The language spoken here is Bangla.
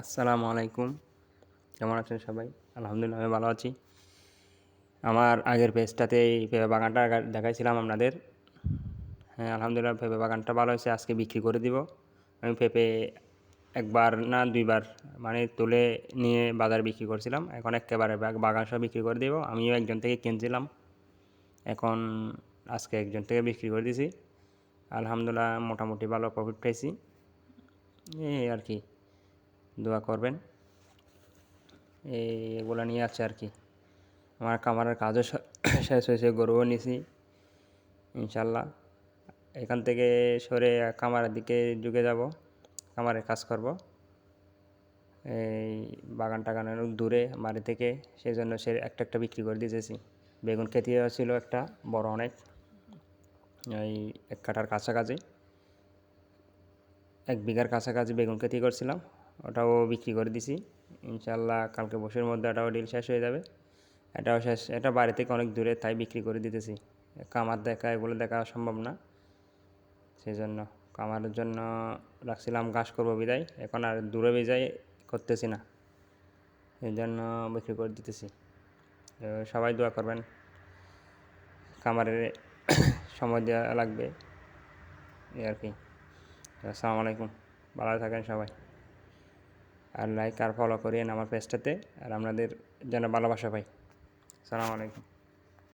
আসসালামু আলাইকুম। কেমন আছেন সবাই? আলহামদুলিল্লাহ, আমি ভালো আছি। আমার আগের পেজটাতে এই পেঁপে বাগানটা দেখাইছিলাম আপনাদের। হ্যাঁ আলহামদুলিল্লাহ, পেঁপে বাগানটা ভালো হয়েছে। আজকে বিক্রি করে দিব। আমি পেঁপে একবার না দুইবার মানে তুলে নিয়ে বাজার বিক্রি করছিলাম। এখন একেবারে বাগ- বাগান সব বিক্রি করে দিব। আমিও একজন থেকে কিনছিলাম। এখন আজকে একজন থেকে বিক্রি করে দিয়েছি আলহামদুলিল্লাহ, মোটামুটি ভালো প্রফিট পেয়েছি এই আর কি। দোয়া করবেন। এগুলো নিয়ে আছে আর কি। আমার কামারের কাজও শেষ হয়েছে, গরুও নিছি, ইনশাল্লাহ। এখান থেকে সরে কামারের দিকে ঢুকে যাব কামারের কাজ করব। এই বাগান টাগান অনেক দূরে, বাড়ি থেকে সেই জন্য সে একটা একটা বিক্রি করে দিতেছি। বেগুন খেতে ছিল একটা, বড় অনেক। এই এক কাঠার কাছাকাছি, এক বিঘার কাছাকাছি বেগুন খেতি করছিলাম। ওটাও বিক্রি করে দিছি। ইনশাল্লাহ কালকে বছরের মধ্যে ওটাও ডিল শেষ হয়ে যাবে। এটাও শেষ, এটা বাড়ি থেকে অনেক দূরে তাই বিক্রি করে দিতেছি। কামার দেখা, এগুলো দেখা সম্ভব না। সেই জন্য কামারের জন্য রাখছিলাম, ঘাস করব বিদায়। এখন আর দূরে বিদায় করতেছি না। এই জন্য বিক্রি করে দিতেছি। সবাই দোয়া করবেন, কামারের সময় দেওয়া লাগবে। এই আর কি। আসসালামু আলাইকুম। ভালো থাকেন সবাই। আর লাইক আর ফলো করিয়েন আমার পেজটাতে আর আপনাদের যেন ভালোবাসা পাই সালাম আলাইকুম